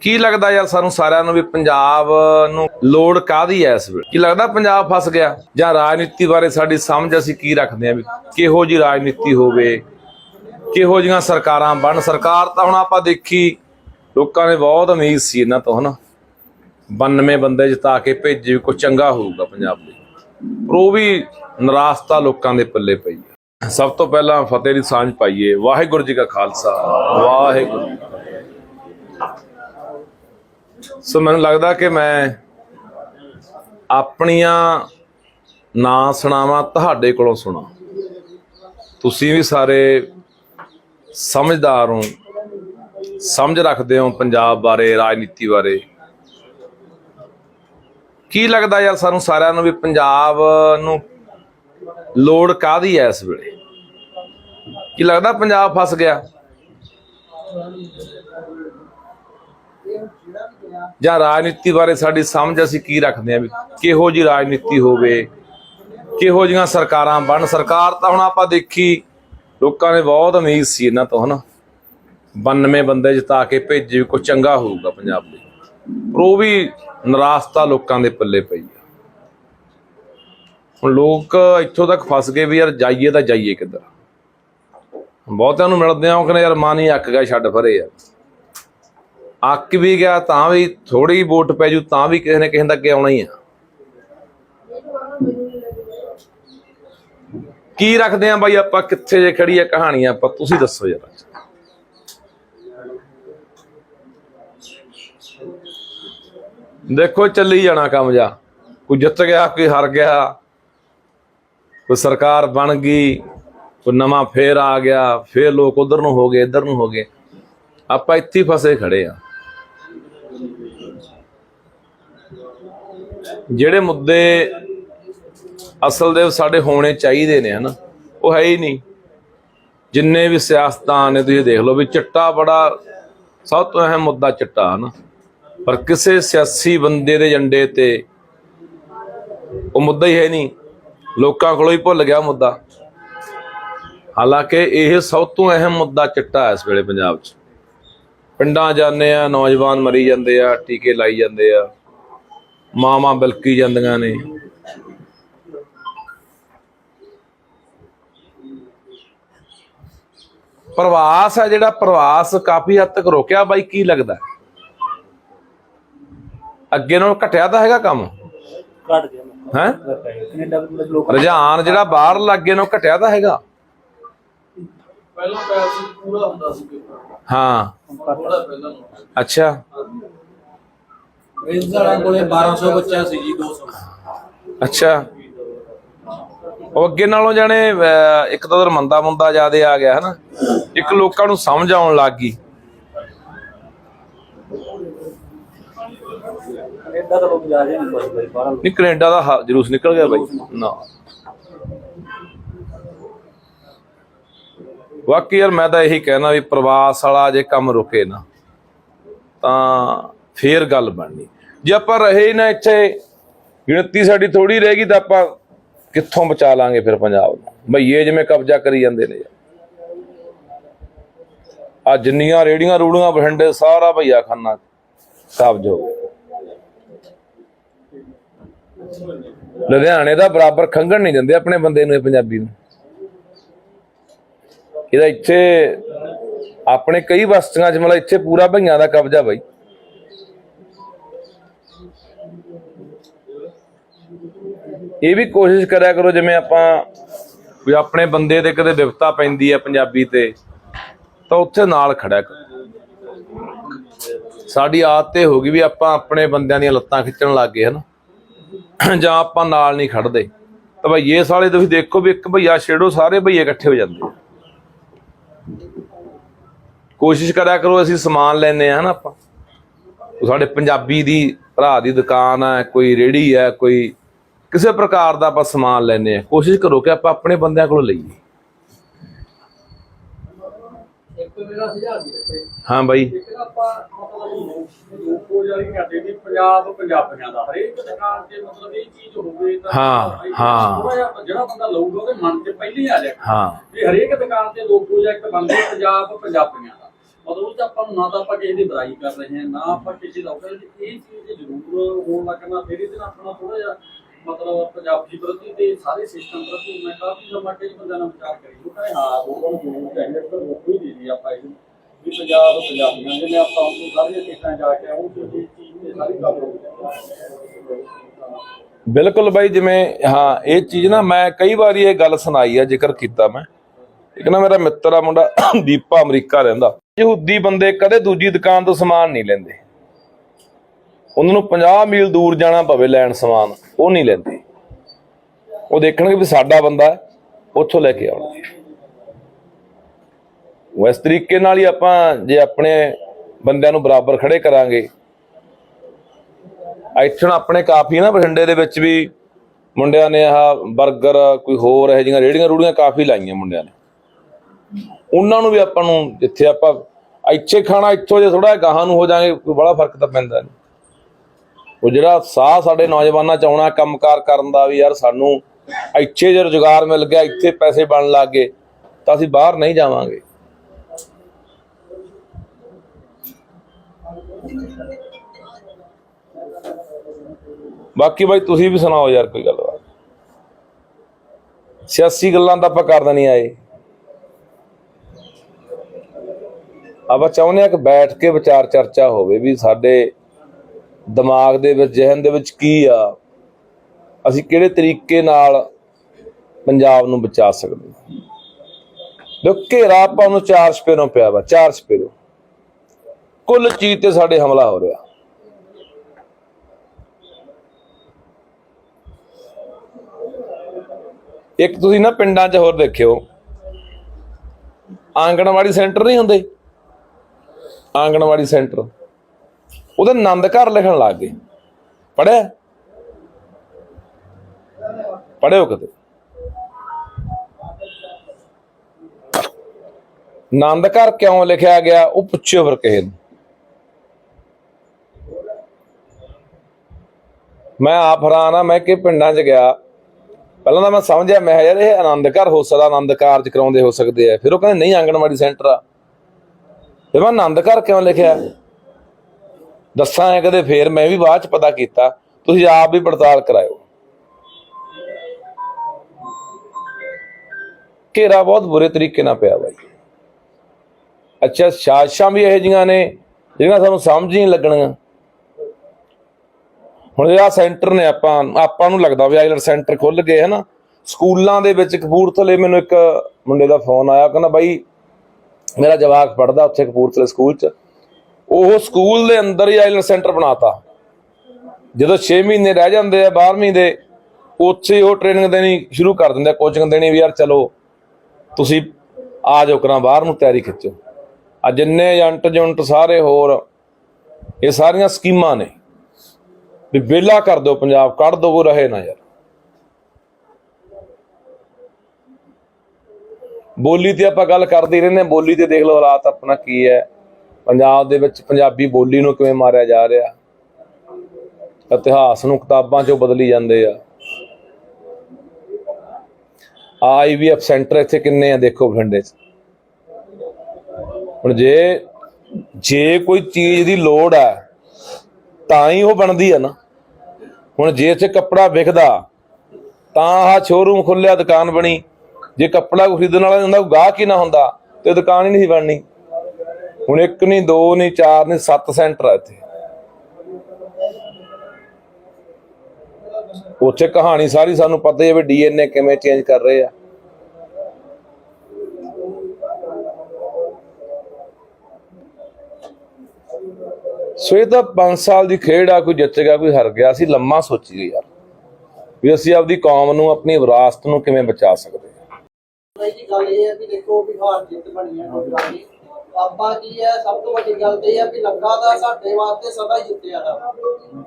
ਕੀ ਲੱਗਦਾ ਯਾਰ ਸਾਨੂੰ ਸਾਰਿਆਂ ਨੂੰ ਵੀ ਪੰਜਾਬ ਨੂੰ ਲੋੜ ਕਾਦੀ ਐ ਇਸ ਵੇਲੇ? ਕੀ ਲੱਗਦਾ ਪੰਜਾਬ ਫਸ ਗਿਆ? ਜਾਂ ਰਾਜਨੀਤੀ ਬਾਰੇ ਸਾਡੀ ਸਮਝ ਅਸੀਂ ਕੀ ਰੱਖਦੇ ਆ ਵੀ ਕਿਹੋ ਜੀ ਰਾਜਨੀਤੀ ਹੋਵੇ? ਕਿਹੋ ਜੀਆਂ ਸਰਕਾਰਾਂ ਬਣ ਸਰਕਾਰ ਤਾਂ ਹੁਣ ਆਪਾਂ ਦੇਖੀ, ਲੋਕਾਂ ਨੇ ਬਹੁਤ ਉਮੀਦ ਸੀ ਇਹਨਾਂ ਤੋਂ, ਹਨਾ? 92 ਬੰਦੇ ਜਿਤਾ ਕੇ ਭੇਜੇ ਵੀ ਕੁਝ ਚੰਗਾ ਹੋਊਗਾ ਪੰਜਾਬ ਲਈ। ਪਰ ਉਹ ਵੀ ਨਿਰਾਸ਼ਤਾ ਲੋਕਾਂ ਦੇ ਪੱਲੇ ਪਈ ਹੈ ਸਭ ਤੋਂ ਪਹਿਲਾਂ ਫਤਿਹ ਦੀ ਸਾਂਝ ਪਾਈਏ। ਵਾਹਿਗੁਰੂ ਜੀ ਕਾ ਖਾਲਸਾ। ਵਾਹਿਗੁਰੂ ਸੋ ਮੈਨੂੰ ਲੱਗਦਾ ਕਿ ਮੈਂ ਆਪਣੀਆਂ ਨਾ ਸੁਣਾਵਾਂ, ਤੁਹਾਡੇ ਕੋਲੋਂ ਸੁਣਾ। ਤੁਸੀਂ ਵੀ ਸਾਰੇ ਸਮਝਦਾਰ ਹੋ, ਸਮਝ ਰੱਖਦੇ ਹੋ ਪੰਜਾਬ ਬਾਰੇ, ਰਾਜਨੀਤੀ ਬਾਰੇ। ਕੀ ਲੱਗਦਾ ਯਾਰ ਸਾਨੂੰ ਸਾਰਿਆਂ ਨੂੰ ਵੀ ਪੰਜਾਬ ਨੂੰ ਲੋੜ ਕਾਦੀ ਐ ਇਸ ਵੇਲੇ? ਕੀ ਲੱਗਦਾ ਪੰਜਾਬ ਫਸ ਗਿਆ? ਜਾਂ ਰਾਜਨੀਤੀ ਬਾਰੇ ਸਾਡੀ ਸਮਝ ਅਸੀਂ ਕੀ ਰੱਖਦੇ ਆ ਵੀ ਕਿਹੋ ਜੀ ਰਾਜਨੀਤੀ ਹੋਵੇ, ਕਿਹੋ ਜੀਆਂ ਸਰਕਾਰਾਂ ਬਣ। ਸਰਕਾਰ ਤਾਂ ਹੁਣ ਆਪਾਂ ਦੇਖੀ, ਲੋਕਾਂ ਨੇ ਬਹੁਤ ਉਮੀਦ ਸੀ ਇਹਨਾਂ ਤੋਂ, ਹਨਾ? 92 ਬੰਦੇ ਜਿਤਾ ਕੇ ਭੇਜੇ ਵੀ ਕੁਝ ਚੰਗਾ ਹੋਊਗਾ ਪੰਜਾਬ ਲਈ। ਪਰ ਉਹ ਵੀ ਨਿਰਾਸ਼ਤਾ ਲੋਕਾਂ ਦੇ ਪੱਲੇ ਪਈ ਆ। ਹੁਣ ਲੋਕ ਇੱਥੋਂ ਤੱਕ ਫਸ ਗਏ ਵੀ ਯਾਰ ਜਾਈਏ ਤਾਂ ਜਾਈਏ ਕਿੱਧਰ। ਬਹੁਤਿਆਂ ਨੂੰ ਮਿਲਦੇ ਆ ਉਹ ਕਹਿੰਦੇ, ਯਾਰ ਮਨ ਹੀ ਅੱਕ ਗਿਆ, ਛੱਡ ਫਰੇ ਯਾਰ ਅੱਕ ਵੀ ਗਿਆ ਤਾਂ ਵੀ ਥੋੜੀ ਵੋਟ ਪੈ ਜੂ, ਤਾਂ ਵੀ ਕਿਸੇ ਨੇ ਕਿਸੇ ਦਾ ਅੱਗੇ ਆਉਣਾ ਹੀ ਆ। ਕੀ ਰੱਖਦੇ ਆ ਬਾਈ ਆਪਾਂ? ਕਿੱਥੇ ਜੇ ਖੜੀ ਆ ਕਹਾਣੀ ਆਪਾਂ? ਤੁਸੀਂ ਦੱਸੋ ਯਾਰ ਦੇਖੋ, ਚੱਲੀ ਜਾਣਾ ਕੰਮ ਜਾ। ਕੋਈ ਜਿੱਤ ਗਿਆ, ਕੋਈ ਹਾਰ ਗਿਆ, ਕੋਈ ਸਰਕਾਰ ਬਣ ਗਈ, ਕੋਈ ਨਵਾਂ ਫੇਰ ਆ ਗਿਆ, ਫੇਰ ਲੋਕ ਉਧਰ ਨੂੰ ਹੋ ਗਏ, ਇੱਧਰ ਨੂੰ ਹੋ ਗਏ। ਆਪਾਂ ਇੱਥੇ ਫਸੇ ਖੜੇ ਆ। ਜਿਹੜੇ ਮੁੱਦੇ ਅਸਲ ਦੇ ਸਾਡੇ ਹੋਣੇ ਚਾਹੀਦੇ ਨੇ ਹਨਾ, ਉਹ ਹੈ ਹੀ ਨਹੀਂ। ਜਿੰਨੇ ਵੀ ਸਿਆਸਤਦਾਨ ਨੇ, ਤੁਸੀਂ ਦੇਖ ਲਓ ਵੀ ਚਿੱਟਾ ਬੜਾ ਸਭ ਤੋਂ ਅਹਿਮ ਮੁੱਦਾ ਚਿੱਟਾ ਹਨਾ। ਪਰ ਕਿਸੇ ਸਿਆਸੀ ਬੰਦੇ ਦੇ ਏਜੰਡੇ ਤੇ ਉਹ ਮੁੱਦਾ ਹੀ ਹੈ ਨਹੀਂ। ਲੋਕਾਂ ਕੋਲੋਂ ਹੀ ਭੁੱਲ ਗਿਆ ਮੁੱਦਾ। ਹਾਲਾਂਕਿ ਇਹ ਸਭ ਤੋਂ ਅਹਿਮ ਮੁੱਦਾ ਚਿੱਟਾ ਹੈ ਇਸ ਵੇਲੇ ਪੰਜਾਬ 'ਚ। ਪਿੰਡਾਂ ਜਾਂਦੇ ਆ, ਨੌਜਵਾਨ ਮਰੀ ਜਾਂਦੇ ਆ, ਟੀਕੇ ਲਾਈ ਜਾਂਦੇ ਆ। ਮਾਵਾਂ ਬਲਕੀ ਜਾਂਦੀਆਂ ਨੇ। ਪ੍ਰਵਾਸ ਹੈ ਜਿਹੜਾ ਪ੍ਰਵਾਸ ਕਾਫੀ ਹੱਦ ਤੱਕ ਰੋਕਿਆ। ਬਾਈ ਕੀ ਲੱਗਦਾ? ਅੱਗੇ ਨਾਲੋਂ ਘਟਿਆ ਤਾਂ ਹੈਗਾ ਕੰਮ? ਘਟ ਗਿਆ। ਹੈ? ਕੈਨੇਡਾ ਲੋਕ ਰੁਝਾਨ ਜਿਹੜਾ ਬਾਹਰ ਲੱਗੇ ਨੂੰ ਘਟਿਆ ਤਾਂ ਹੈਗਾ। ਪਹਿਲਾਂ ਪੈਸੇ ਪੂਰਾ ਹੁੰਦਾ ਸੀ ਹਾਂ। ਥੋੜਾ ਪਹਿਲਾਂ ਅੱਛਾ। ਇਸ ਵਾਲਿਆਂ ਕੋਲੇ 1200 ਬੱਚਾ ਸੀ ਜੀ 200 ਅੱਛਾ। ਉਹ ਅੱਗੇ ਨਾਲੋਂ ਜਾਣੇ ਇੱਕ ਤਾਂ ਉਧਰ ਮੰਦਾ ਮੁੰਦਾ ਜਿਆਦੇ ਆ ਗਿਆ ਹਨਾ? ਇੱਕ ਲੋਕਾਂ ਨੂੰ ਸਮਝ ਆਉਣ ਲੱਗ ਗਈ। ਕੈਨੇਡਾ ਤਾਂ ਲੋਕ ਜਾ ਰਹੇ ਨੇ ਕੋਈ ਕੋਈ ਬਾਹਰ। ਨਹੀਂ ਕੈਨੇਡਾ ਦਾ ਜਲੂਸ ਨਿਕਲ ਗਿਆ ਬਾਈ। ਨਾ। ਵਾਕਈ ਯਾਰ ਮੈਂ ਤਾਂ ਇਹੀ ਕਹਿਣਾ ਵੀ ਪ੍ਰਵਾਸ ਵਾਲਾ ਜੇ ਕੰਮ ਰੁਕੇ ਨਾ ਤਾਂ ਫੇਰ ਗੱਲ ਬਣਨੀ। ਜੇ ਆਪਾਂ ਰਹੇ ਨਾ ਇੱਥੇ, ਗਿਣਤੀ ਸਾਡੀ ਥੋੜੀ ਰਹਿ ਗਈ ਤਾਂ ਆਪਾਂ ਕਿੱਥੋਂ ਬਚਾ ਲਾਂਗੇ ਫਿਰ ਪੰਜਾਬ ਨੂੰ? ਭਈਏ ਜਿਵੇਂ ਕਬਜ਼ਾ ਕਰੀ ਜਾਂਦੇ ਨੇ। ਆ ਜਿੰਨੀਆਂ ਰੇੜੀਆਂ ਰੂੜੀਆਂ ਬਠਿੰਡੇ ਸਾਰਾ ਭਈਆ ਖਾਨਾ ਕਬਜ਼ ਹੋ ਗਿਆ। ਲੁਧਿਆਣੇ ਦਾ ਬਰਾਬਰ ਖੰਗਣ ਨਹੀਂ ਦਿੰਦੇ ਆਪਣੇ ਬੰਦੇ ਨੂੰ ਇਹ ਪੰਜਾਬੀ ਨੂੰ। ਇਹਦਾ ਇੱਥੇ ਆਪਣੇ ਕਈ ਬਸਤੀਆਂ 'ਚ ਮਤਲਬ ਇੱਥੇ ਪੂਰਾ ਭਈਆਂ ਦਾ ਕਬਜ਼ਾ ਬਈ। ਇਹ ਵੀ ਕੋਸ਼ਿਸ਼ ਕਰਿਆ ਕਰੋ, ਜਿਵੇਂ ਆਪਾਂ ਕੋਈ ਆਪਣੇ ਬੰਦੇ ਤੇ ਕਦੇ ਵਿਪਤਾ ਪੈਂਦੀ ਹੈ ਪੰਜਾਬੀ ਤੇ, ਤਾਂ ਉੱਥੇ ਨਾਲ ਖੜਿਆ ਕਰੋ। ਸਾਡੀ ਆਦਤ ਇਹ ਹੋ ਗਈ ਵੀ ਆਪਾਂ ਆਪਣੇ ਬੰਦਿਆਂ ਦੀਆਂ ਲੱਤਾਂ ਖਿੱਚਣ ਲੱਗ ਗਏ, ਹਨਾ? ਜਾਂ ਆਪਾਂ ਨਾਲ ਨਹੀਂ ਖੜਦੇ। ਤਾਂ ਭਈਏ ਸਾਲੇ ਤੁਸੀਂ ਦੇਖੋ ਵੀ ਇੱਕ ਭਈਆ ਛੇੜੋ, ਸਾਰੇ ਭਈਏ ਇਕੱਠੇ ਹੋ ਜਾਂਦੇ ਕੋਸ਼ਿਸ਼ ਕਰਿਆ ਕਰੋ, ਅਸੀਂ ਸਮਾਨ ਲੈਨੇ ਆ ਹਨਾ ਆਪਾਂ। ਸਾਡੇ ਪੰਜਾਬੀ ਦੀ ਭਰਾ ਦੀ ਦੁਕਾਨ ਹੈ ਕੋਈ ਰੇੜੀ ਹੈ ਕੋਈ ਕਿਸੇ ਪ੍ਰਕਾਰ ਦਾ ਆਪਾਂ ਸਮਾਨ ਲੈਨੇ ਆ ਕੋਸ਼ਿਸ਼ ਕਰੋ ਕਿ ਆਪਾਂ ਆਪਣੇ ਬੰਦਿਆਂ ਕੋਲੋਂ ਲਈਏ। ਹਾਂ ਬਾਈ। ਇੱਕ ਨਾ ਆਪਾਂ ਮਤਲਬ ਲੋਕੋ ਜਾਰੀ ਕਰਦੇ ਨੇ ਪੰਜਾਬ ਪੰਜਾਬੀਆਂ ਦਾ। ਹਰੇਕ ਦੁਕਾਨ ਤੇ ਮਤਲਬ ਇਹ ਚੀਜ਼ ਹੋਵੇ ਤਾਂ ਹਾਂ, ਹਾਂ। ਥੋੜ੍ਹਾ ਜਿਹਾ ਜਿਹੜਾ ਬੰਦਾ ਲਊਗਾ ਉਹਦੇ ਮਨ 'ਚ ਪਹਿਲੇ ਆ ਜਾਏ। ਹਾਂ। ਵੀ ਹਰੇਕ ਦੁਕਾਨ ਤੇ ਲੋਕੋ ਜਾਂ ਇੱਕ ਬੰਦੇ ਪੰਜਾਬ ਪੰਜਾਬੀਆਂ ਦਾ। ਮਤਲਬ ਉਹ ਆਪਾਂ ਨੂੰ ਨਾ ਤਾਂ ਆਪਾਂ ਕਿਸੇ ਦੀ ਬੁਰਾਈ ਕਰ ਰਹੇ ਹਾਂ, ਨਾ ਆਪਾਂ ਕਿਸੇ ਦਾ ਉਹ ਇਹ ਚੀਜ਼ ਜ਼ਰੂਰ ਹੋਣ ਲੱਗਣਾ ਫਿਰ ਇਹਦੇ ਨਾਲ ਆਪਣਾ ਥੋੜਾ ਜਿਹਾ ਮਤਲਬ ਪੰਜਾਬੀ ਪ੍ਰਤੀ ਤੇ ਸਾਰੇ ਸਿਸਟਮ ਪ੍ਰਤੀ ਮੈਂ ਕਾਫੀ ਸਮਾਂ ਕਈ ਬੰਦਿਆਂ ਨਾਲ ਵਿਚਾਰ ਕਰੀ। ਉਹ ਕਹਿੰਦੇ, ਹਾਂ ਲੋਕਾਂ ਨੂੰ ਜ਼ਰੂਰ ਚਾਹੀਦਾ ਪਰ ਉਹ ਕੋਈ ਨਹੀਂ ਦੀ ਆਪਾਂ ਇਹਨੂੰ। ਵੀ ਪੰਜਾਬ, ਪੰਜਾਬੀਆਂ ਦੇ ਨੇ ਆਪਾਂ ਉਹ ਸਾਰੀਆਂ ਖੇਤਾਂ ਜਾ ਕੇ ਆਉਂ ਤੇ ਚੀਜ਼ ਤੇ ਸਾਰੀ ਗੱਲ ਹੋ। ਬਿਲਕੁਲ ਬਾਈ, ਜਿਵੇਂ, ਹਾਂ, ਇਹ ਚੀਜ਼ ਨਾ ਮੈਂ ਕਈ ਵਾਰੀ ਇਹ ਗੱਲ ਸੁਣਾਈ ਆ, ਜ਼ਿਕਰ ਕੀਤਾ ਮੈਂ। ਇੱਕ ਨਾ ਮੇਰਾ ਮਿੱਤਰ ਆ ਮੁੰਡਾ, ਦੀਪਾ ਅਮਰੀਕਾ ਰਹਿੰਦਾ। ਯਹੂਦੀ ਬੰਦੇ ਕਦੇ ਦੂਜੀ ਦੁਕਾਨ ਤੋਂ ਸਮਾਨ ਨਹੀਂ ਲੈਂਦੇ। ਉਹਨਾਂ ਨੂੰ 50 ਮੀਲ ਦੂਰ ਜਾਣਾ ਪਵੇ ਲੈਣ ਸਮਾਨ, ਉਹ ਨਹੀਂ ਲੈਂਦੇ। ਉਹ ਦੇਖਣਗੇ ਵੀ ਸਾਡਾ ਬੰਦਾ ਉੱਥੋਂ ਲੈ ਕੇ ਆਉਣਗੇ। ਉਹ ਇਸ ਤਰੀਕੇ ਨਾਲ ਹੀ ਆਪਾਂ ਜੇ ਆਪਣੇ ਬੰਦਿਆਂ ਨੂੰ ਬਰਾਬਰ ਖੜੇ ਕਰਾਂਗੇ, ਇੱਥੋਂ ਆਪਣੇ ਕਾਫੀ ਨਾ ਬਠਿੰਡੇ ਦੇ ਵਿੱਚ ਵੀ ਮੁੰਡਿਆਂ ਨੇ ਆਹ 버ਗਰ ਕੋਈ ਹੋਰ ਇਹ ਜਿਹੀਆਂ ਰੇੜੀਆਂ ਰੂੜੀਆਂ ਕਾਫੀ ਲਾਈਆਂ ਮੁੰਡਿਆਂ ਨੇ। ਉਹਨਾਂ ਨੂੰ ਵੀ ਆਪਾਂ ਨੂੰ ਜਿੱਥੇ ਆਪਾਂ ਇੱਥੇ ਖਾਣਾ ਇੱਥੋਂ ਜੇ ਥੋੜਾ ਗਾਹਾਂ ਨੂੰ ਹੋ ਜਾਗੇ ਕੋਈ ਬੜਾ ਫ਼ਰਕ ਤਾਂ ਪੈਂਦਾ ਨਹੀਂ ਉਹ ਜਿਹੜਾ ਸਾਹ ਸਾਡੇ ਨੌਜਵਾਨਾਂ ਚ ਆਉਣਾ, ਕੰਮਕਾਰ ਕਰਨ ਦਾ ਵੀ ਯਾਰ ਸਾਨੂੰ ਇੱਥੇ ਜੇ ਰੁਜ਼ਗਾਰ ਮਿਲ ਗਿਆ, ਇੱਥੇ ਪੈਸੇ ਬਣ ਲੱਗ ਗਏ, ਤਾਂ ਅਸੀਂ ਬਾਹਰ ਨਹੀਂ ਜਾਵਾਂਗੇ। ਬਾਕੀ ਬਾਈ ਤੁਸੀਂ ਵੀ ਸੁਣਾਓ ਯਾਰ ਕੋਈ ਗੱਲਬਾਤ। ਸਿਆਸੀ ਗੱਲਾਂ ਤਾਂ ਆਪਾਂ ਕਰਦਾ ਨਹੀਂ ਆਏ ਆਪਾਂ ਚਾਹੁੰਦੇ ਆ ਕਿ ਬੈਠ ਕੇ ਵਿਚਾਰ ਚਰਚਾ ਹੋਵੇ ਵੀ ਸਾਡੇ ਦਿਮਾਗ ਦੇ ਵਿੱਚ, ਜ਼ਿਹਨ ਦੇ ਵਿੱਚ ਕੀ ਆ, ਅਸੀਂ ਕਿਹੜੇ ਤਰੀਕੇ ਨਾਲ ਪੰਜਾਬ ਨੂੰ ਬਚਾ ਸਕਦੇ ਹਾਂ। ਦੇਖੋ, ਘੇਰਾ ਆਪਾਂ ਨੂੰ ਚਾਰ ਸਪੇਰੋਂ ਪਿਆ ਵਾ, ਚਾਰ ਸਪੇਰੋਂ। ਕੁੱਲ ਚੀਜ਼ ਤੇ ਸਾਡੇ ਹਮਲਾ ਹੋ ਰਿਹਾ। ਇੱਕ ਤੁਸੀਂ ਨਾ ਪਿੰਡਾਂ 'ਚ ਹੋਰ ਦੇਖਿਓ, ਆਂਗਣਵਾੜੀ ਸੈਂਟਰ ਨਹੀਂ ਹੁੰਦੇ? ਆਂਗਣਵਾੜੀ ਸੈਂਟਰ। ਉਹਦਾ ਆਨੰਦ ਘਰ ਲਿਖਣ ਲੱਗ ਗਏ। ਪੜਿਆ ਪੜਿਓ ਕਦੇ ਆਨੰਦ ਘਰ ਕਿਉਂ ਲਿਖਿਆ ਗਿਆ, ਉਹ ਪੁੱਛਿਓ ਫਿਰ ਕਿਸੇ ਨੂੰ। ਮੈਂ ਆਪ ਹੈਰਾਨ ਆ, ਮੈਂ ਕਿ ਪਿੰਡਾਂ 'ਚ ਗਿਆ। ਪਹਿਲਾਂ ਤਾਂ ਮੈਂ ਸਮਝਿਆ, ਮੈਂ ਕਿਹਾ ਯਾਰ, ਇਹ ਆਨੰਦ ਘਰ ਹੋ ਸਕਦਾ, ਆਨੰਦ ਕਾਰਜ ਕਰਾਉਂਦੇ ਹੋ ਸਕਦੇ ਆ। ਫਿਰ ਉਹ ਕਹਿੰਦੇ, ਨਹੀਂ, ਆਂਗਣਵਾੜੀ ਸੈਂਟਰ ਆ। ਫਿਰ ਮੈਂ ਆਨੰਦ ਘਰ ਕਿਉਂ ਲਿਖਿਆ? ਦੱਸਾਂ ਐ ਕਦੇ ਫੇਰ, ਮੈਂ ਵੀ ਬਾਅਦ ਚ ਪਤਾ ਕੀਤਾ। ਤੁਸੀਂ ਆਪ ਵੀ ਪੜਤਾਲ ਕਰਾਇਓ। ਘੇਰਾ ਬਹੁਤ ਬੁਰੇ ਤਰੀਕੇ ਨਾਲ ਪਿਆ ਬਾਈ। ਅੱਛਾ, ਸਾਜ਼ਿਸ਼ਾਂ ਵੀ ਇਹੋ ਜੀਆਂ ਨੇ, ਜਿਹੜੀਆਂ ਸਾਨੂੰ ਸਮਝ ਹੀ ਨਹੀਂ ਲੱਗਣੀਆਂ। ਹੁਣ ਇਹ ਆ ਸੈਂਟਰ ਨੇ ਆਪਾਂ ਆਪਾਂ ਨੂੰ ਲੱਗਦਾ ਵੀ ਆਈਲਟ ਸੈਂਟਰ ਖੁੱਲ ਗਏ ਹਨਾ ਸਕੂਲਾਂ ਦੇ ਵਿੱਚ ਕਪੂਰਥਲੇ ਮੈਨੂੰ ਇੱਕ ਮੁੰਡੇ ਦਾ ਫੋਨ ਆਇਆ ਕਹਿੰਦਾ ਬਾਈ ਮੇਰਾ ਜਵਾਕ ਪੜਦਾ ਉੱਥੇ ਕਪੂਰਥਲੇ ਸਕੂਲ 'ਚ। ਉਹ ਸਕੂਲ ਦੇ ਅੰਦਰ ਹੀ ਆਈਲਟ ਸੈਂਟਰ ਬਣਾਤਾ। ਜਦੋਂ 6 ਮਹੀਨੇ ਰਹਿ ਜਾਂਦੇ ਆ 12ਵੀਂ ਦੇ, ਉੱਥੇ ਹੀ ਉਹ ਟ੍ਰੇਨਿੰਗ ਦੇਣੀ ਸ਼ੁਰੂ ਕਰ ਦਿੰਦੇ ਆ ਕੋਚਿੰਗ ਦੇਣੀ ਵੀ ਯਾਰ ਚਲੋ, ਤੁਸੀਂ ਆ ਜਾਓ ਕਰਾਂ, ਬਾਹਰ ਨੂੰ ਤਿਆਰੀ ਖਿੱਚੋ। ਆ ਜਿੰਨੇ ਏਜੰਟ ਜੁੰਟ ਸਾਰੇ ਹੋਰ, ਇਹ ਸਾਰੀਆਂ ਸਕੀਮਾਂ ਨੇ। ਵੀ ਵਿਹਲਾ ਕਰ ਦਿਓ ਪੰਜਾਬ, ਕੱਢ ਦਿਓ, ਉਹ ਰਹੇ ਨਾ ਯਾਰ। ਬੋਲੀ ਤੇ ਆਪਾਂ ਗੱਲ ਕਰਦੇ ਹੀ ਰਹਿੰਦੇ ਹਾਂ। ਬੋਲੀ ਤੇ ਦੇਖ ਲਓ ਹਾਲਾਤ ਆਪਣਾ ਕੀ ਹੈ। ਪੰਜਾਬ ਦੇ ਵਿੱਚ ਪੰਜਾਬੀ ਬੋਲੀ ਨੂੰ ਕਿਵੇਂ ਮਾਰਿਆ ਜਾ ਰਿਹਾ। ਇਤਿਹਾਸ ਨੂੰ ਕਿਤਾਬਾਂ 'ਚੋਂ ਬਦਲੀ ਜਾਂਦੇ ਆ। ਆਈਵੀਐਫ ਸੈਂਟਰ ਇੱਥੇ ਕਿੰਨੇ ਆ ਦੇਖੋ ਬਠਿੰਡੇ 'ਚ। ਹੁਣ ਜੇ ਜੇ ਕੋਈ ਚੀਜ਼ ਦੀ ਲੋੜ ਹੈ, ਤਾਂ ਹੀ ਉਹ ਬਣਦੀ ਆ ਨਾ। ਹੁਣ ਜੇ ਇੱਥੇ ਕੱਪੜਾ ਵਿਕਦਾ ਤਾਂ ਆਹ ਸ਼ੋਰੂਮ ਖੁੱਲਿਆ ਦੁਕਾਨ ਬਣੀ। ਜੇ ਕੱਪੜਾ ਖਰੀਦਣ ਵਾਲਾ ਹੁੰਦਾ ਉਹ ਗਾਹਕ ਹੀ ਨਾ ਹੁੰਦਾ, ਤੇ ਦੁਕਾਨ ਹੀ ਨਹੀਂ ਸੀ ਬਣਨੀ। ਹੁਣ ਇੱਕ ਨਹੀਂ, ਦੋ ਨਹੀਂ, ਚਾਰ ਨਹੀਂ, ਸੱਤ ਸੈਂਟਰ ਆ ਇੱਥੇ। ਉੱਥੇ ਕਹਾਣੀ ਸਾਰੀ ਸਾਨੂੰ ਪਤਾ ਹੀ ਹੈ ਵੀ ਡੀਐਨਏ ਕਿਵੇਂ ਚੇਂਜ ਕਰ ਰਹੇ ਆ। ਸੋ ਇਹ ਤਾਂ 5 ਸਾਲ ਦੀ ਖੇਡ ਆ, ਕੋਈ ਜਿੱਤੇਗਾ ਕੋਈ ਹਾਰ ਗਿਆ, ਅਸੀਂ ਲੰਮਾ ਸੋਚੀਏ ਯਾਰ, ਵੀ ਅਸੀਂ ਆਪਦੀ ਕੌਮ ਨੂੰ, ਆਪਣੀ ਵਿਰਾਸਤ ਨੂੰ ਕਿਵੇਂ ਬਚਾ ਸਕਦੇ ਜੀ ਗੱਲ ਇਹ ਹੈ ਕਿ ਦੇਖੋ ਵੀ ਹਾਰ ਜਿੱਤ ਬਣੀ ਹੈ ਕੋਈ ਆਪਾਂ ਕੀ ਹੈ, ਸਭ ਤੋਂ ਵੱਡੀ ਗੱਲ ਤੇ ਇਹ ਹੈ ਕਿ ਲੱਗਾ ਦਾ ਸਾਡੇ ਵਾਸਤੇ ਸਦਾ ਹੀ ਜਿੱਤਿਆ ਦਾ।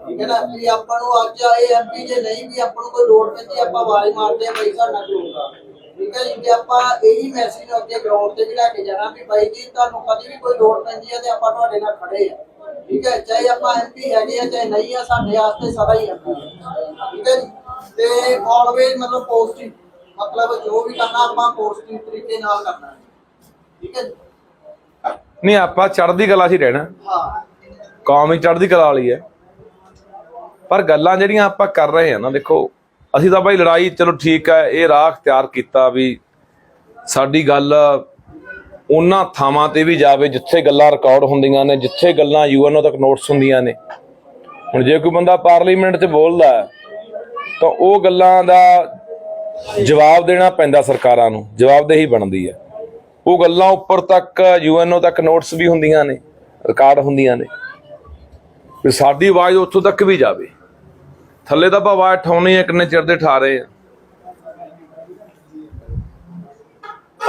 ਠੀਕ ਹੈ ਨਾ? ਵੀ ਆਪਾਂ ਨੂੰ ਅੱਜ ਆਏ ਐਮਪੀ ਜੇ ਨਹੀਂ ਵੀ ਆਪਾਂ ਨੂੰ ਕੋਈ ਲੋੜ ਪੈਂਦੀ, ਆਪਾਂ ਆਵਾਜ਼ ਮਾਰਦੇ ਆ ਬਈ ਸਾਡਾ ਖਲੋਗਾ ਠੀਕ ਹੈ ਜੀ? ਤੇ ਆਪਾਂ ਇਹੀ ਮੈਸੇਜ ਅੱਗੇ ਗਰਾਊਂਡ ਤੇ ਵੀ ਲੈ ਕੇ ਜਾਣਾ ਵੀ ਬਾਈ ਜੀ, ਤੁਹਾਨੂੰ ਕਦੀ ਵੀ ਕੋਈ ਲੋੜ ਪੈਂਦੀ ਹੈ ਤੇ ਆਪਾਂ ਤੁਹਾਡੇ ਨਾਲ ਖੜੇ ਆ ਠੀਕ ਹੈ? ਚਾਹੇ ਆਪਾਂ ਐਮਪੀ ਹੈਗੇ ਆ, ਚਾਹੇ ਨਹੀਂ ਆ, ਸਾਡੇ ਵਾਸਤੇ ਸਦਾ ਹੀ ਐਮਪੀ ਠੀਕ ਹੈ ਜੀ? ਤੇ ਆਲਵੇਜ਼ ਮਤਲਬ ਪੋਜ਼ਿਟਿਵ ਮਤਲਬ ਜੋ ਵੀ ਕਰਨਾ ਆਪਾਂ ਪੋਜ਼ਿਟਿਵ ਤਰੀਕੇ ਨਾਲ ਕਰਨਾ। ਹੈ। ਠੀਕ ਹੈ ਜੀ? ਨਹੀਂ ਆਪਾਂ ਚੜ੍ਹਦੀ ਕਲਾ 'ਚ ਹੀ ਰਹਿਣਾ। ਹਾਂ। ਕੌਮ ਹੀ ਚੜ੍ਹਦੀ ਕਲਾ ਵਾਲੀ ਹੈ। ਪਰ ਗੱਲਾਂ ਜਿਹੜੀਆਂ ਆਪਾਂ ਕਰ ਰਹੇ ਹਾਂ ਨਾ ਦੇਖੋ ਅਸੀਂ ਤਾਂ ਭਾਈ ਲੜਾਈ ਚਲੋ ਠੀਕ ਹੈ ਇਹ ਰਾਹ ਅਖਤਿਆਰ ਕੀਤਾ ਵੀ ਸਾਡੀ ਗੱਲ ਉਹਨਾਂ ਥਾਵਾਂ ਤੇ ਵੀ ਜਾਵੇ ਜਿੱਥੇ ਗੱਲਾਂ ਰਿਕਾਰਡ ਹੁੰਦੀਆਂ ਨੇ ਜਿੱਥੇ ਗੱਲਾਂ ਯੂਐਨਓ ਤੱਕ ਨੋਟਸ ਹੁੰਦੀਆਂ ਨੇ। ਹੁਣ ਜੇ ਕੋਈ ਬੰਦਾ ਪਾਰਲੀਮੈਂਟ 'ਚ ਬੋਲਦਾ ਤਾਂ ਉਹ ਗੱਲਾਂ ਦਾ ਜਵਾਬ ਦੇਣਾ ਪੈਂਦਾ ਸਰਕਾਰਾਂ ਨੂੰ, ਜਵਾਬਦੇਹੀ ਬਣਦੀ ਹੈ। ਉਹ ਗੱਲਾਂ ਉੱਪਰ ਤੱਕ ਯੂਐਨਓ ਤੱਕ ਨੋਟਸ ਵੀ ਹੁੰਦੀਆਂ ਨੇ, ਰਿਕਾਰਡ ਹੁੰਦੀਆਂ ਨੇ। ਵੀ ਸਾਡੀ ਆਵਾਜ਼ ਉੱਥੋਂ ਤੱਕ ਵੀ ਜਾਵੇ। ਥੱਲੇ ਤਾਂ ਆਪਾਂ ਆਵਾਜ਼ ਠਾਉਣੀ ਹੈ, ਕਿੰਨੇ ਚਿਰ ਦੇ ਠਾ ਰਹੇ ਆ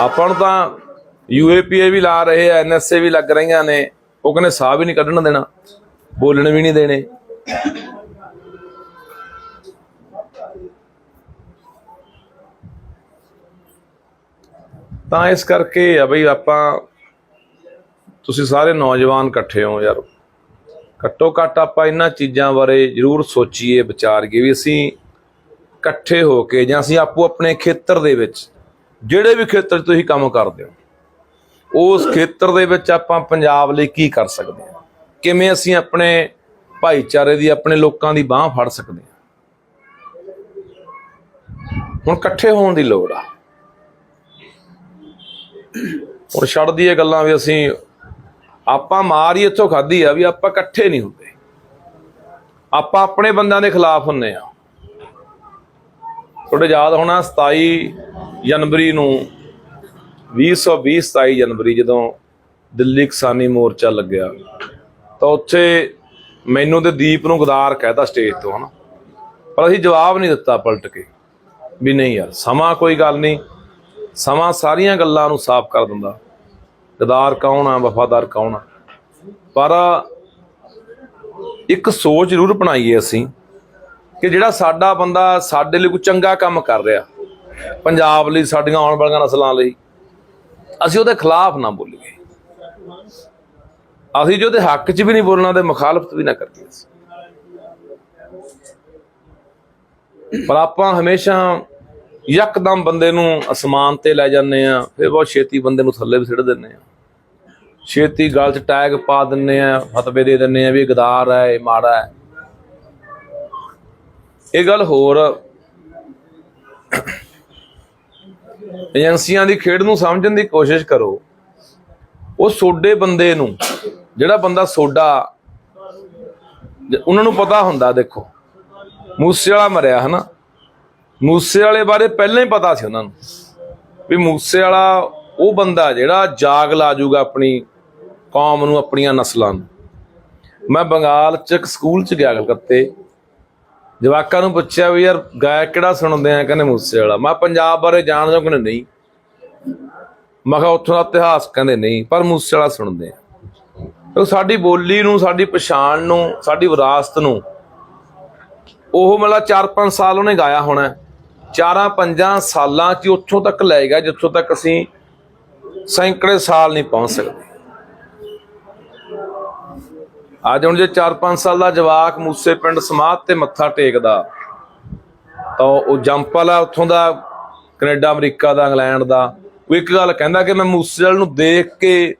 ਆਪਾਂ ਨੂੰ ਤਾਂ ਯੂਏਪੀਏ ਵੀ ਲਾ ਰਹੇ ਆ, ਐਨਐਸਏ ਵੀ ਲੱਗ ਰਹੀਆਂ ਨੇ। ਉਹ ਕਹਿੰਦੇ ਸਾਹ ਵੀ ਨਹੀਂ ਕੱਢਣ ਦੇਣਾ, ਬੋਲਣ ਵੀ ਨਹੀਂ ਦੇਣੇ। ਤਾਂ ਇਸ ਕਰਕੇ ਆ ਬਈ ਆਪਾਂ, ਤੁਸੀਂ ਸਾਰੇ ਨੌਜਵਾਨ ਇਕੱਠੇ ਹੋ ਯਾਰ। ਘੱਟੋ ਘੱਟ ਆਪਾਂ ਇਹਨਾਂ ਚੀਜ਼ਾਂ ਬਾਰੇ ਜ਼ਰੂਰ ਸੋਚੀਏ, ਵਿਚਾਰੀਏ ਵੀ ਅਸੀਂ ਇਕੱਠੇ ਹੋ ਕੇ ਜਾਂ ਅਸੀਂ ਆਪੋ ਆਪਣੇ ਖੇਤਰ ਦੇ ਵਿੱਚ, ਜਿਹੜੇ ਵੀ ਖੇਤਰ 'ਚ ਤੁਸੀਂ ਕੰਮ ਕਰਦੇ ਹੋ, ਉਸ ਖੇਤਰ ਦੇ ਵਿੱਚ ਆਪਾਂ ਪੰਜਾਬ ਲਈ ਕੀ ਕਰ ਸਕਦੇ ਹਾਂ? ਕਿਵੇਂ ਅਸੀਂ ਆਪਣੇ ਭਾਈਚਾਰੇ ਦੀ, ਆਪਣੇ ਲੋਕਾਂ ਦੀ ਬਾਹ ਫੜ ਸਕਦੇ ਹਾਂ? ਹੁਣ ਇਕੱਠੇ ਹੋਣ ਦੀ ਲੋੜ ਆ। ਹੁਣ ਛੱਡ ਦਈਏ ਗੱਲਾਂ ਵੀ ਅਸੀਂ, ਆਪਾਂ ਮਾਰ ਹੀ ਇੱਥੋਂ ਖਾਧੀ ਆ ਵੀ ਆਪਾਂ ਇਕੱਠੇ ਨਹੀਂ ਹੁੰਦੇ। ਆਪਾਂ ਆਪਣੇ ਬੰਦਿਆਂ ਦੇ ਖਿਲਾਫ ਹੁੰਨੇ ਆ। ਤੁਹਾਡੇ ਯਾਦ ਹੋਣਾ 27 ਜਨਵਰੀ ਨੂੰ 2020 27 ਜਨਵਰੀ ਜਦੋਂ ਦਿੱਲੀ ਕਿਸਾਨੀ ਮੋਰਚਾ ਲੱਗਿਆ, ਤਾਂ ਉੱਥੇ ਮੈਨੂੰ ਤੇ ਦੀਪ ਨੂੰ ਗਦਾਰ ਕਹਿਤਾ ਸਟੇਜ ਤੋਂ, ਹਨਾ। ਪਰ ਅਸੀਂ ਜਵਾਬ ਨਹੀਂ ਦਿੱਤਾ ਪਲਟ ਕੇ, ਵੀ ਨਹੀਂ ਯਾਰ, ਸਮਾਂ ਕੋਈ ਗੱਲ ਨਹੀਂ। ਸਮਾਂ ਸਾਰੀਆਂ ਗੱਲਾਂ ਨੂੰ ਸਾਫ਼ ਕਰ ਦਿੰਦਾ। ਗਦਾਰ ਕੌਣ ਆ, ਵਫਾਦਾਰ ਕੌਣ ਆ? ਪਰ ਇੱਕ ਸੋਚ ਜ਼ਰੂਰ ਬਣਾਈਏ ਅਸੀਂ ਕਿ ਜਿਹੜਾ ਸਾਡਾ ਬੰਦਾ ਸਾਡੇ ਲਈ ਕੋਈ ਚੰਗਾ ਕੰਮ ਕਰ ਰਿਹਾ, ਪੰਜਾਬ ਲਈ, ਸਾਡੀਆਂ ਆਉਣ ਵਾਲੀਆਂ ਨਸਲਾਂ ਲਈ, ਅਸੀਂ ਉਹਦੇ ਖਿਲਾਫ ਨਾ ਬੋਲੀਏ। ਅਸੀਂ ਜੋ ਉਹਦੇ ਹੱਕ 'ਚ ਵੀ ਨਹੀਂ ਬੋਲਣਾ ਤੇ ਮੁਖਾਲਫਤ ਵੀ ਨਾ ਕਰੀਏ ਪਰ ਆਪਾਂ ਹਮੇਸ਼ਾ ਯਕਦਮ ਬੰਦੇ ਨੂੰ ਅਸਮਾਨ ਤੇ ਲੈ ਜਾਂਦੇ ਆ, ਫਿਰ ਬਹੁਤ ਛੇਤੀ ਬੰਦੇ ਨੂੰ ਥੱਲੇ ਵੀ ਸਿੱਟ ਦਿੰਦੇ ਆ। ਛੇਤੀ ਗਲ 'ਚ ਟੈਗ ਪਾ ਦਿੰਦੇ ਆ, ਫਤਵੇ ਦੇ ਦਿੰਦੇ ਆ ਵੀ ਇਹ ਗਦਾਰ ਹੈ ਇਹ ਮਾੜਾ ਹੈ ਇਹ ਗੱਲ ਹੋਰ ਏਜੰਸੀਆਂ ਦੀ ਖੇਡ ਨੂੰ ਸਮਝਣ ਦੀ ਕੋਸ਼ਿਸ਼ ਕਰੋ। ਉਹ ਸੋਡੇ ਬੰਦੇ ਨੂੰ, ਜਿਹੜਾ ਬੰਦਾ ਸੋਡਾ ਉਹਨਾਂ ਨੂੰ ਪਤਾ ਹੁੰਦਾ ਦੇਖੋ। ਮੂਸੇ ਵਾਲਾ ਮਰਿਆ, ਹਨਾ? ਮੂਸੇ ਵਾਲੇ ਬਾਰੇ ਪਹਿਲਾਂ ਹੀ ਪਤਾ ਸੀ ਉਹਨਾਂ ਨੂੰ ਵੀ ਮੂਸੇ ਵਾਲਾ ਉਹ ਬੰਦਾ ਜਿਹੜਾ ਜਾਗ ਲਾ ਜੂਗਾ ਆਪਣੀ ਕੌਮ ਨੂੰ, ਆਪਣੀਆਂ ਨਸਲਾਂ ਨੂੰ। ਮੈਂ ਬੰਗਾਲ ਚ ਇੱਕ ਸਕੂਲ ਚ ਗਿਆ ਕਲਕੱਤੇ। ਜਵਾਕਾਂ ਨੂੰ ਪੁੱਛਿਆ ਵੀ ਯਾਰ ਗਾਇਕ ਕਿਹੜਾ ਸੁਣਦੇ ਆ? ਕਹਿੰਦੇ ਮੂਸੇ ਵਾਲਾ। ਮੈਂ ਪੰਜਾਬ ਬਾਰੇ ਜਾਣਦਾ ਕਹਿੰਦੇ ਨਹੀਂ। ਮੈਂ ਕਿਹਾ, ਉੱਥੋਂ ਦਾ ਇਤਿਹਾਸ ਕਹਿੰਦੇ ਨਹੀਂ, ਪਰ ਮੂਸੇ ਵਾਲਾ ਸੁਣਦੇ ਆ। ਉਹ ਸਾਡੀ ਬੋਲੀ ਨੂੰ, ਸਾਡੀ ਪਛਾਣ ਨੂੰ, ਸਾਡੀ ਵਿਰਾਸਤ ਨੂੰ, ਉਹ ਮਤਲਬ 4-5 ਸਾਲ ਉਹਨੇ ਗਾਇਆ ਹੋਣਾ। ਚਾਰਾਂ ਪੰਜਾਂ ਸਾਲਾਂ 'ਚ ਹੀ ਉੱਥੋਂ ਤੱਕ ਲੈ ਜਿੱਥੋਂ ਤੱਕ ਅਸੀਂ ਸੈਂਕੜੇ ਸਾਲ ਨਹੀਂ ਪਹੁੰਚ ਸਕਦੇ। ਅੱਜ ਹੁਣ ਜੇ 4-5 ਸਾਲ ਦਾ ਜਵਾਕ ਮੂਸੇ ਪਿੰਡ ਸਮਾਧ ਤੇ ਮੱਥਾ ਟੇਕਦਾ, ਤਾਂ ਉਹ ਜੰਪਲ ਆ, ਉੱਥੋਂ ਦਾ ਕੈਨੇਡਾ, ਅਮਰੀਕਾ ਦਾ, ਇੰਗਲੈਂਡ ਦਾ। ਉਹ ਇੱਕ ਗੱਲ ਕਹਿੰਦਾ ਕਿ ਮੈਂ ਮੂਸੇ ਵਾਲ ਨੂੰ ਦੇਖ ਕੇ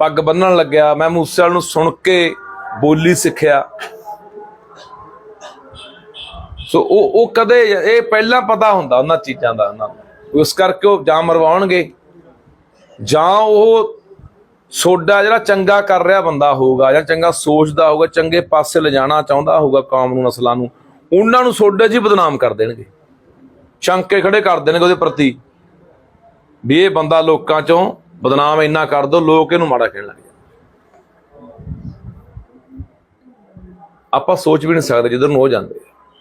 ਪੱਗ ਬੰਨਣ ਲੱਗਿਆ, ਮੈਂ ਮੂਸੇ ਵਾਲ ਨੂੰ ਸੁਣ ਕੇ ਬੋਲੀ ਸਿੱਖਿਆ। ਸੋ ਉਹ ਉਹ ਕਦੇ ਇਹ ਪਹਿਲਾਂ ਪਤਾ ਹੁੰਦਾ ਉਹਨਾਂ ਚੀਜ਼ਾਂ ਦਾ, ਉਹਨਾਂ ਨੂੰ। ਉਸ ਕਰਕੇ ਉਹ ਜਾਂ ਮਰਵਾਉਣਗੇ, ਜਾਂ ਉਹ ਸੋਡਾ ਜਿਹੜਾ ਚੰਗਾ ਕਰ ਰਿਹਾ ਬੰਦਾ ਹੋਊਗਾ, ਜਾਂ ਚੰਗਾ ਸੋਚਦਾ ਹੋਊਗਾ, ਚੰਗੇ ਪਾਸੇ ਲਿਜਾਣਾ ਚਾਹੁੰਦਾ ਹੋਊਗਾ ਕੌਮ ਨੂੰ, ਨਸਲਾਂ ਨੂੰ, ਉਹਨਾਂ ਨੂੰ ਸੋਡੇ 'ਚ ਹੀ ਬਦਨਾਮ ਕਰ ਦੇਣਗੇ। ਸ਼ੰਕੇ ਖੜੇ ਕਰ ਦੇਣਗੇ ਉਹਦੇ ਪ੍ਰਤੀ। ਵੀ ਇਹ ਬੰਦਾ ਲੋਕਾਂ 'ਚੋਂ ਬਦਨਾਮ ਇੰਨਾ ਕਰ ਦੋ, ਲੋਕ ਇਹਨੂੰ ਮਾੜਾ ਕਹਿਣ ਲੱਗ ਜਾਂਦੇ। ਆਪਾਂ ਸੋਚ ਵੀ ਨਹੀਂ ਸਕਦੇ ਜਿੱਧਰ ਨੂੰ ਹੋ ਜਾਂਦੇ।